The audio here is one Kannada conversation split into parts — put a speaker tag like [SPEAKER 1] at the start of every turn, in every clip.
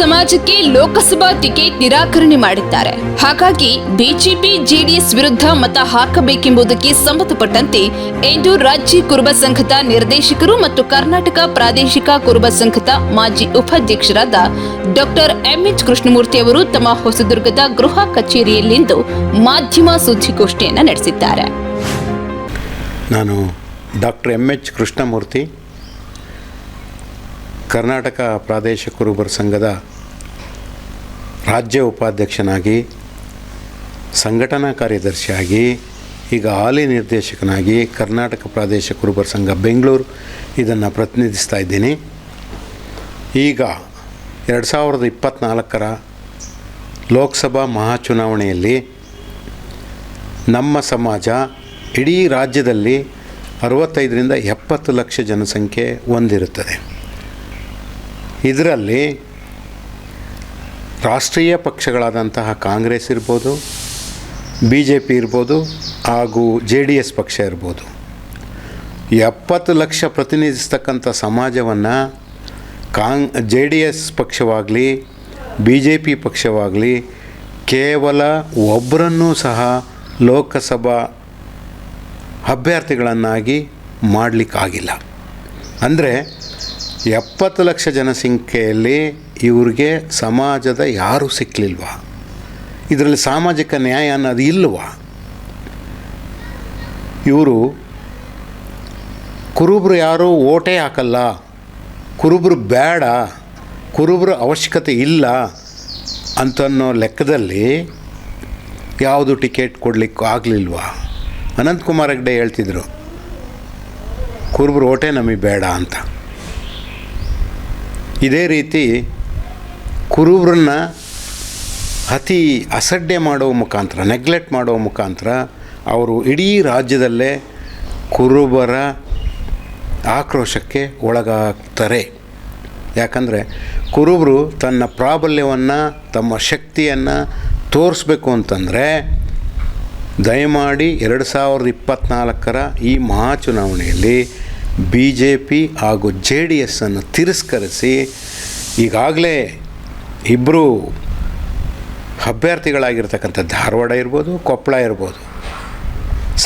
[SPEAKER 1] ಸಮಾಜಕ್ಕೆ ಲೋಕಸಭಾ ಟಿಕೆಟ್ ನಿರಾಕರಣೆ ಮಾಡಿದ್ದಾರೆ. ಹಾಗಾಗಿ ಬಿಜೆಪಿ, ಜೆಡಿಎಸ್ ವಿರುದ್ಧ ಮತ ಹಾಕಬೇಕೆಂಬುದಕ್ಕೆ ಸಂಬಂಧಪಟ್ಟಂತೆ ಇಂದು ರಾಜ್ಯ ಕುರುಬ ಸಂಘದ ನಿರ್ದೇಶಕರು ಮತ್ತು ಕರ್ನಾಟಕ ಪ್ರಾದೇಶಿಕ ಕುರುಬ ಸಂಘದ ಮಾಜಿ ಉಪಾಧ್ಯಕ್ಷರಾದ ಡಾಕ್ಟರ್ ಎಂಎಚ್ ಕೃಷ್ಣಮೂರ್ತಿ ಅವರು ತಮ್ಮ ಹೊಸದುರ್ಗದ ಗೃಹ ಕಚೇರಿಯಲ್ಲಿಂದು ಮಾಧ್ಯಮ ಸುದ್ದಿಗೋಷ್ಠಿಯನ್ನು ನಡೆಸಿದ್ದಾರೆ.
[SPEAKER 2] ನಾನು doctor M H Krishnamurthy. Karnataka ಪ್ರಾದೇಶ ಕುರುಬರ ಸಂಘದ ರಾಜ್ಯ ಉಪಾಧ್ಯಕ್ಷನಾಗಿ, ಸಂಘಟನಾ ಕಾರ್ಯದರ್ಶಿಯಾಗಿ, ಈಗ ಹಾಲಿ ನಿರ್ದೇಶಕನಾಗಿ ಕರ್ನಾಟಕ ಪ್ರಾದೇಶ ಕುರುಬರ ಸಂಘ ಬೆಂಗಳೂರು ಇದನ್ನು ಪ್ರತಿನಿಧಿಸ್ತಾ ಇದ್ದೀನಿ. ಈಗ ಎರಡು ಸಾವಿರದ ಇಪ್ಪತ್ತ್ನಾಲ್ಕರ ಲೋಕಸಭಾ ಮಹಾಚುನಾವಣೆಯಲ್ಲಿ ನಮ್ಮ ಸಮಾಜ ಇಡೀ ರಾಜ್ಯದಲ್ಲಿ ಅರವತ್ತೈದರಿಂದ ಎಪ್ಪತ್ತು ಲಕ್ಷ ಜನಸಂಖ್ಯೆ ಹೊಂದಿರುತ್ತದೆ. ಇದರಲ್ಲಿ ರಾಷ್ಟ್ರೀಯ ಪಕ್ಷಗಳಾದಂತಹ ಕಾಂಗ್ರೆಸ್ ಇರ್ಬೋದು ಬಿ ಜೆ ಪಿ ಇರ್ಬೋದು ಹಾಗೂ ಜೆ ಡಿ ಎಸ್ ಪಕ್ಷ ಇರ್ಬೋದು. ಎಪ್ಪತ್ತು ಲಕ್ಷ ಪ್ರತಿನಿಧಿಸ್ತಕ್ಕಂಥ ಸಮಾಜವನ್ನು ಕಾಂಗ್ ಜೆ ಡಿ ಎಸ್ ಪಕ್ಷವಾಗಲಿ ಬಿ ಜೆ ಪಿ ಪಕ್ಷವಾಗಲಿ ಕೇವಲ ಒಬ್ಬರನ್ನೂ ಸಹ ಲೋಕಸಭಾ ಅಭ್ಯರ್ಥಿಗಳನ್ನಾಗಿ ಮಾಡಲಿಕ್ಕಾಗಿಲ್ಲ. ಅಂದರೆ ಎಪ್ಪತ್ತು ಲಕ್ಷ ಜನಸಂಖ್ಯೆಯಲ್ಲಿ ಇವ್ರಿಗೆ ಸಮಾಜದ ಯಾರೂ ಸಿಕ್ಕಲಿಲ್ವ ಇದರಲ್ಲಿ ಸಾಮಾಜಿಕ ನ್ಯಾಯ ಅನ್ನೋದು ಇಲ್ವಾ? ಇವರು ಕುರುಬರು ಯಾರೂ ಓಟೇ ಹಾಕಲ್ಲ, ಕುರುಬರು ಬೇಡ, ಕುರುಬರ ಅವಶ್ಯಕತೆ ಇಲ್ಲ ಅಂತನ್ನೋ ಲೆಕ್ಕದಲ್ಲಿ ಯಾವುದು ಟಿಕೆಟ್ ಕೊಡಲಿಕ್ಕೆ ಆಗಲಿಲ್ವಾ? ಅನಂತಕುಮಾರ್ ಹೆಗ್ಡೆ ಹೇಳ್ತಿದ್ರು, ಕುರುಬರು ಓಟೇ ನಮಗೆ ಬೇಡ ಅಂತ. ಇದೇ ರೀತಿ ಕುರುಬ್ರನ್ನ ಅತಿ ಅಸಡ್ಡೆ ಮಾಡುವ ಮುಖಾಂತರ ನೆಗ್ಲೆಕ್ಟ್ ಮಾಡುವ ಮುಖಾಂತರ ಅವರು ಇಡೀ ರಾಜ್ಯದಲ್ಲೇ ಕುರುಬರ ಆಕ್ರೋಶಕ್ಕೆ ಒಳಗಾಗ್ತಾರೆ. ಯಾಕಂದರೆ ಕುರುಬರು ತನ್ನ ಪ್ರಾಬಲ್ಯವನ್ನು, ತಮ್ಮ ಶಕ್ತಿಯನ್ನು ತೋರಿಸ್ಬೇಕು ಅಂತಂದರೆ ದಯಮಾಡಿ ಎರಡು ಸಾವಿರದ ಇಪ್ಪತ್ತ್ನಾಲ್ಕರ ಈ ಮಹಾಚುನಾವಣೆಯಲ್ಲಿ ಬಿ ಜೆ ಪಿ ಹಾಗೂ ಜೆ ಡಿ ಎಸ್ಸನ್ನು ತಿರಸ್ಕರಿಸಿ ಈಗಾಗಲೇ ಇಬ್ಬರು ಅಭ್ಯರ್ಥಿಗಳಾಗಿರ್ತಕ್ಕಂಥ ಧಾರವಾಡ ಇರ್ಬೋದು, ಕೊಪ್ಪಳ ಇರ್ಬೋದು,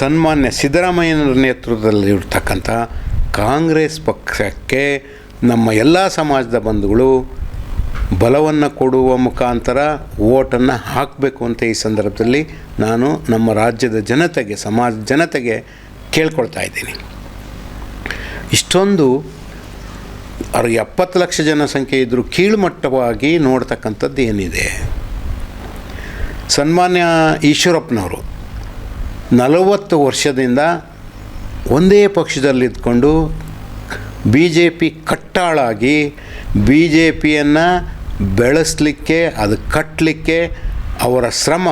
[SPEAKER 2] ಸನ್ಮಾನ್ಯ ಸಿದ್ದರಾಮಯ್ಯನವರ ನೇತೃತ್ವದಲ್ಲಿರ್ತಕ್ಕಂಥ ಕಾಂಗ್ರೆಸ್ ಪಕ್ಷಕ್ಕೆ ನಮ್ಮ ಎಲ್ಲ ಸಮಾಜದ ಬಂಧುಗಳು ಬಲವನ್ನು ಕೊಡುವ ಮುಖಾಂತರ ಓಟನ್ನು ಹಾಕಬೇಕು ಅಂತ ಈ ಸಂದರ್ಭದಲ್ಲಿ ನಾನು ನಮ್ಮ ರಾಜ್ಯದ ಜನತೆಗೆ ಸಮಾಜ ಜನತೆಗೆ ಕೇಳ್ಕೊಳ್ತಾ ಇದ್ದೀನಿ. ಇಷ್ಟೊಂದು ಅವರು ಎಪ್ಪತ್ತು ಲಕ್ಷ ಜನಸಂಖ್ಯೆ ಇದ್ದರೂ ಕೀಳುಮಟ್ಟವಾಗಿ ನೋಡ್ತಕ್ಕಂಥದ್ದು ಏನಿದೆ? ಸನ್ಮಾನ್ಯ ಈಶ್ವರಪ್ಪನವರು ನಲವತ್ತು ವರ್ಷದಿಂದ ಒಂದೇ ಪಕ್ಷದಲ್ಲಿದ್ದುಕೊಂಡು ಬಿ ಜೆ ಪಿ ಕಟ್ಟಾಳಾಗಿ ಬಿ ಜೆ ಪಿಯನ್ನು ಬೆಳೆಸಲಿಕ್ಕೆ, ಅದು ಕಟ್ಟಲಿಕ್ಕೆ ಅವರ ಶ್ರಮ,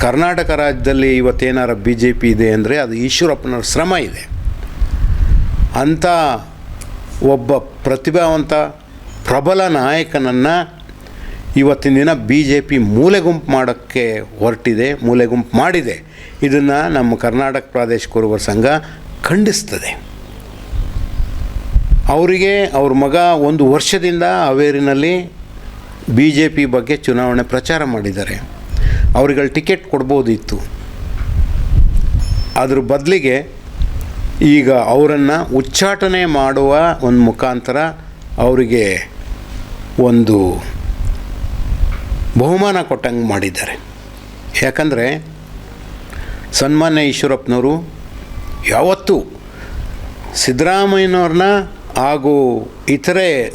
[SPEAKER 2] ಕರ್ನಾಟಕ ರಾಜ್ಯದಲ್ಲಿ ಇವತ್ತೇನಾರ ಬಿ ಜೆ ಪಿ ಇದೆ ಅಂದರೆ ಅದು ಈಶ್ವರಪ್ಪನವ್ರ ಶ್ರಮ ಇದೆ. ಅಂಥ ಒಬ್ಬ ಪ್ರತಿಭಾವಂತ ಪ್ರಬಲ ನಾಯಕನನ್ನು ಇವತ್ತಿನ ದಿನ ಬಿ ಜೆ ಪಿ ಮೂಲೆ ಗುಂಪು ಮಾಡೋಕ್ಕೆ ಹೊರಟಿದೆ ಮೂಲೆ ಗುಂಪು ಮಾಡಿದೆ. ಇದನ್ನು ನಮ್ಮ ಕರ್ನಾಟಕ ಪ್ರದೇಶ ಕುರುಬರ ಸಂಘ ಖಂಡಿಸ್ತದೆ. ಅವರಿಗೆ ಅವ್ರ ಮಗ ಒಂದು ವರ್ಷದಿಂದ ಹಾವೇರಿನಲ್ಲಿ ಬಿ ಜೆ ಪಿ ಬಗ್ಗೆ ಚುನಾವಣೆ ಪ್ರಚಾರ ಮಾಡಿದ್ದಾರೆ. ಅವ್ರಿಗಳು ಟಿಕೆಟ್ ಕೊಡ್ಬೋದಿತ್ತು. ಅದ್ರ ಬದಲಿಗೆ ಈಗ ಅವರನ್ನು ಉಚ್ಚಾಟನೆ ಮಾಡುವ ಒಂದು ಮುಖಾಂತರ ಅವರಿಗೆ ಒಂದು ಬಹುಮಾನ ಕೊಟ್ಟಂಗೆ ಮಾಡಿದ್ದಾರೆ. ಯಾಕಂದರೆ ಸನ್ಮಾನ್ಯ ಈಶ್ವರಪ್ಪನವರು ಯಾವತ್ತೂ ಸಿದ್ದರಾಮಯ್ಯನವ್ರನ್ನ ಹಾಗೂ ಇತರೆ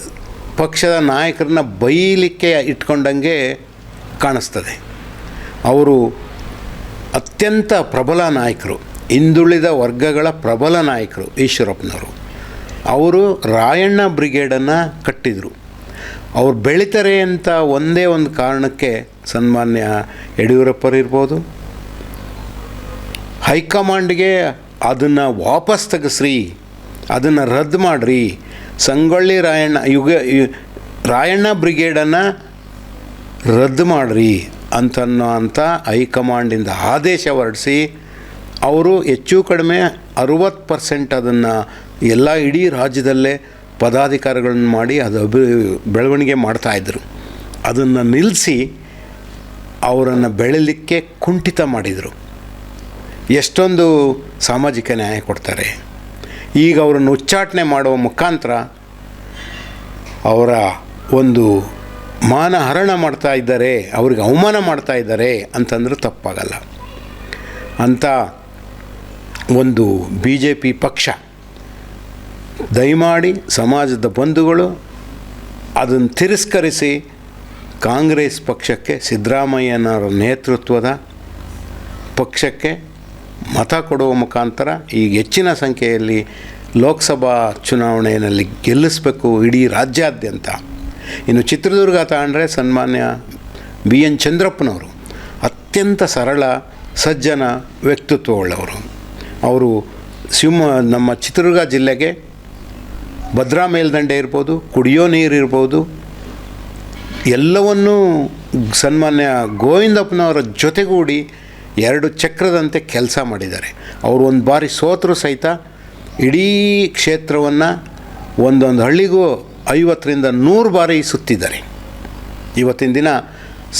[SPEAKER 2] ಪಕ್ಷದ ನಾಯಕರನ್ನ ಬೈಲಿಕ್ಕೆ ಇಟ್ಕೊಂಡಂಗೆ ಕಾಣಿಸ್ತದೆ. ಅವರು ಅತ್ಯಂತ ಪ್ರಬಲ ನಾಯಕರು. ಹಿಂದುಳಿದ ವರ್ಗಗಳ ಪ್ರಬಲ ನಾಯಕರು ಈಶ್ವರಪ್ಪನವರು. ಅವರು ರಾಯಣ್ಣ ಬ್ರಿಗೇಡನ್ನು ಕಟ್ಟಿದರು. ಅವ್ರು ಬೆಳೀತಾರೆ ಅಂತ ಒಂದೇ ಒಂದು ಕಾರಣಕ್ಕೆ ಸನ್ಮಾನ್ಯ ಯಡಿಯೂರಪ್ಪರಿರ್ಬೋದು ಹೈಕಮಾಂಡ್ಗೆ ಅದನ್ನು ವಾಪಸ್ ತೆಗೆಸ್ರಿ, ಅದನ್ನು ರದ್ದು ಮಾಡಿರಿ. ಸಂಗೊಳ್ಳಿ ರಾಯಣ್ಣ ಯುಗ ರಾಯಣ್ಣ ಬ್ರಿಗೇಡನ್ನು ರದ್ದು ಮಾಡಿರಿ ಅಂತನ್ನೋ ಅಂತ ಹೈಕಮಾಂಡಿಂದ ಆದೇಶ ಹೊರಡಿಸಿ ಅವರು ಹೆಚ್ಚು ಕಡಿಮೆ ಅರುವತ್ತು ಪರ್ಸೆಂಟ್ ಅದನ್ನು ಎಲ್ಲ ಇಡೀ ರಾಜ್ಯದಲ್ಲೇ ಪದಾಧಿಕಾರಿಗಳನ್ನು ಮಾಡಿ ಅದು ಅಭಿ, ಬೆಳವಣಿಗೆ ಮಾಡ್ತಾಯಿದ್ರು ಅದನ್ನು ನಿಲ್ಲಿಸಿ ಅವರನ್ನು ಬೆಳಲಿಕ್ಕೆ ಕುಂಠಿತ ಮಾಡಿದರು. ಎಷ್ಟೊಂದು ಸಾಮಾಜಿಕ ನ್ಯಾಯ ಕೊಡ್ತಾರೆ. ಈಗ ಅವರನ್ನು ಉಚ್ಚಾಟನೆ ಮಾಡುವ ಮುಖಾಂತರ ಅವರ ಒಂದು ಮಾನಹರಣ ಮಾಡ್ತಾ ಇದ್ದಾರೆ, ಅವ್ರಿಗೆ ಅವಮಾನ ಮಾಡ್ತಾ ಇದ್ದಾರೆ ಅಂತಂದ್ರೆ ತಪ್ಪಾಗಲ್ಲ. ಅಂತ ಒಂದು ಬಿ ಜೆ ಪಿ ಪಕ್ಷ. ದಯಮಾಡಿ ಸಮಾಜದ ಬಂಧುಗಳು ಅದನ್ನು ತಿರಸ್ಕರಿಸಿ ಕಾಂಗ್ರೆಸ್ ಪಕ್ಷಕ್ಕೆ ಸಿದ್ದರಾಮಯ್ಯನವರ ನೇತೃತ್ವದ ಪಕ್ಷಕ್ಕೆ ಮತ ಕೊಡುವ ಮುಖಾಂತರ ಈಗ ಹೆಚ್ಚಿನ ಸಂಖ್ಯೆಯಲ್ಲಿ ಲೋಕಸಭಾ ಚುನಾವಣೆಯಲ್ಲಿ ಗೆಲ್ಲಿಸಬೇಕು ಇಡೀ ರಾಜ್ಯಾದ್ಯಂತ. ಇನ್ನು ಚಿತ್ರದುರ್ಗ ತಗೊಂಡ್ರೆ ಸನ್ಮಾನ್ಯ ಬಿ ಎನ್ ಚಂದ್ರಪ್ಪನವರು ಅತ್ಯಂತ ಸರಳ, ಸಜ್ಜನ ವ್ಯಕ್ತಿತ್ವವುಳ್ಳವರು. ಅವರು ಶಿವಮ ನಮ್ಮ ಚಿತ್ರದುರ್ಗ ಜಿಲ್ಲೆಗೆ ಭದ್ರಾ ಮೇಲ್ದಂಡೆ ಇರ್ಬೋದು, ಕುಡಿಯೋ ನೀರು ಇರ್ಬೋದು, ಎಲ್ಲವನ್ನೂ ಸನ್ಮಾನ್ಯ ಗೋವಿಂದಪ್ಪನವರ ಜೊತೆಗೂಡಿ ಎರಡು ಚಕ್ರದಂತೆ ಕೆಲಸ ಮಾಡಿದ್ದಾರೆ. ಅವರು ಒಂದು ಬಾರಿ ಸೋತರು ಸಹಿತ ಇಡೀ ಕ್ಷೇತ್ರವನ್ನು ಒಂದೊಂದು ಹಳ್ಳಿಗೂ ಐವತ್ತರಿಂದ ನೂರು ಬಾರಿ ಸುತ್ತಿದ್ದಾರೆ. ಇವತ್ತಿನ ದಿನ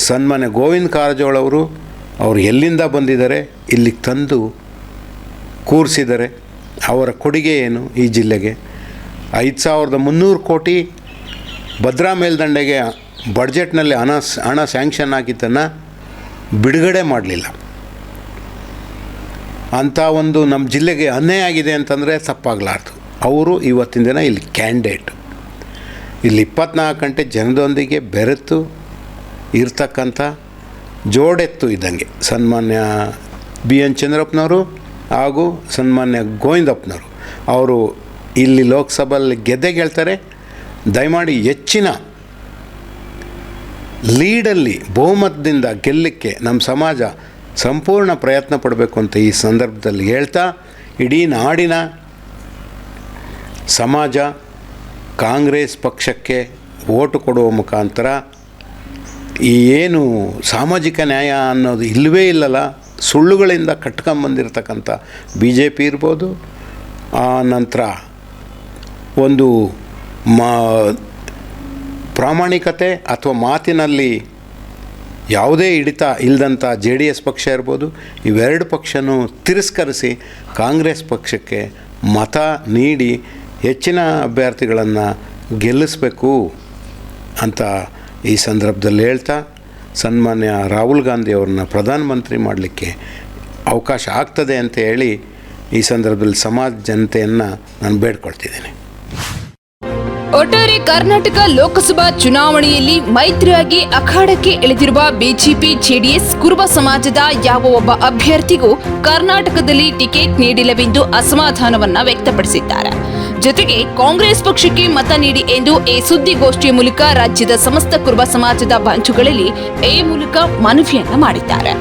[SPEAKER 2] ಸನ್ಮಾನ್ಯ ಗೋವಿಂದ ಕಾರಜೋಳವರು ಅವರು ಎಲ್ಲಿಂದ ಬಂದಿದ್ದಾರೆ ಇಲ್ಲಿಗೆ ತಂದು ಕೂರಿಸಿದ್ದಾರೆ ಅವರ ಕೊಡುಗೆ ಏನು ಈ ಜಿಲ್ಲೆಗೆ? ಐದು ಸಾವಿರದ ಮುನ್ನೂರು ಕೋಟಿ ಭದ್ರಾ ಮೇಲ್ದಂಡೆಗೆ ಬಡ್ಜೆಟ್ನಲ್ಲಿ ಹಣ ಹಣ ಸ್ಯಾಂಕ್ಷನ್ ಆಗಿದ್ದನ್ನು ಬಿಡುಗಡೆ ಮಾಡಲಿಲ್ಲ. ಅಂಥ ಒಂದು ನಮ್ಮ ಜಿಲ್ಲೆಗೆ ಅನ್ಯಾಯ ಆಗಿದೆ ಅಂತಂದರೆ ತಪ್ಪಾಗಲಾರ್ದು. ಅವರು ಇವತ್ತಿನ ದಿನ ಇಲ್ಲಿ ಕ್ಯಾಂಡಿಡೇಟ್. ಇಲ್ಲಿ ಇಪ್ಪತ್ನಾಲ್ಕು ಗಂಟೆ ಜನದೊಂದಿಗೆ ಬೆರೆತು ಇರ್ತಕ್ಕಂಥ ಜೋಡೆತ್ತು ಇದ್ದಂಗೆ. ಸನ್ಮಾನ್ಯ ಬಿ ಎನ್ ಚಂದ್ರಪ್ಪನವರು ಹಾಗೂ ಸನ್ಮಾನ್ಯ ಗೋವಿಂದಪ್ಪನವರು. ಅವರು ಇಲ್ಲಿ ಲೋಕಸಭೆಯಲ್ಲಿ ಗೆದ್ದೆ ಗೆಲ್ತಾರೆ. ದಯಮಾಡಿ ಹೆಚ್ಚಿನ ಲೀಡಲ್ಲಿ ಬಹುಮತದಿಂದ ಗೆಲ್ಲಕ್ಕೆ ನಮ್ಮ ಸಮಾಜ ಸಂಪೂರ್ಣ ಪ್ರಯತ್ನ ಪಡಬೇಕು ಅಂತ ಈ ಸಂದರ್ಭದಲ್ಲಿ ಹೇಳ್ತಾ, ಇಡೀ ನಾಡಿನ ಸಮಾಜ ಕಾಂಗ್ರೆಸ್ ಪಕ್ಷಕ್ಕೆ ಓಟು ಕೊಡುವ ಮುಖಾಂತರ ಈ ಏನು ಸಾಮಾಜಿಕ ನ್ಯಾಯ ಅನ್ನೋದು ಇಲ್ಲವೇ ಇಲ್ಲಲ್ಲ ಸುಳ್ಳುಗಳಿಂದ ಕಟ್ಕೊಂಬಂದಿರತಕ್ಕಂಥ ಬಿ ಜೆ ಪಿ ಇರ್ಬೋದು, ಆ ನಂತರ ಒಂದು ಮಾ ಪ್ರಾಮಾಣಿಕತೆ ಅಥವಾ ಮಾತಿನಲ್ಲಿ ಯಾವುದೇ ಹಿಡಿತ ಇಲ್ಲದಂಥ ಜೆ ಡಿ ಎಸ್ ಪಕ್ಷ ಇರ್ಬೋದು, ಇವೆರಡು ಪಕ್ಷನೂ ತಿರಸ್ಕರಿಸಿ ಕಾಂಗ್ರೆಸ್ ಪಕ್ಷಕ್ಕೆ ಮತ ನೀಡಿ ಹೆಚ್ಚಿನ ಅಭ್ಯರ್ಥಿಗಳನ್ನು ಗೆಲ್ಲಿಸಬೇಕು ಅಂತ ಈ ಸಂದರ್ಭದಲ್ಲಿ ಹೇಳ್ತಾ ಸನ್ಮಾನ್ಯ ರಾಹುಲ್ ಗಾಂಧಿ ಅವ್ರನ್ನ ಪ್ರಧಾನಮಂತ್ರಿ ಮಾಡಲಿಕ್ಕೆ ಅವಕಾಶ ಆಗ್ತದೆ ಅಂತ ಹೇಳಿ ಈ ಸಂದರ್ಭದಲ್ಲಿ ಸಮಾಜ ಜನತೆಯನ್ನು ನಾನು ಬೇಡ್ಕೊಳ್ತಿದ್ದೇನೆ.
[SPEAKER 1] ಒಟ್ಟಾರೆ ಕರ್ನಾಟಕ ಲೋಕಸಭಾ ಚುನಾವಣೆಯಲ್ಲಿ ಮೈತ್ರಿಯಾಗಿ ಅಖಾಡಕ್ಕೆ ಇಳಿದಿರುವ ಬಿಜೆಪಿ, ಜೆಡಿಎಸ್, ಕುರುಬ ಸಮಾಜದ ಯಾವ ಒಬ್ಬ ಅಭ್ಯರ್ಥಿಗೂ ಕರ್ನಾಟಕದಲ್ಲಿ ಟಿಕೆಟ್ ನೀಡಿಲ್ಲವೆಂದು ಅಸಮಾಧಾನವನ್ನ ವ್ಯಕ್ತಪಡಿಸಿದ್ದಾರೆ. ಜೊತೆಗೆ ಕಾಂಗ್ರೆಸ್ ಪಕ್ಷಕ್ಕೆ ಮತ ನೀಡಿ ಎಂದು ಈ ಸುದ್ದಿಗೋಷ್ಠಿಯ ಮೂಲಕ ರಾಜ್ಯದ ಸಮಸ್ತ ಕುರುಬ ಸಮಾಜದ ಬಂಚುಗಳಲ್ಲಿ ಈ ಮೂಲಕ ಮನವಿಯನ್ನ ಮಾಡಿದ್ದಾರೆ.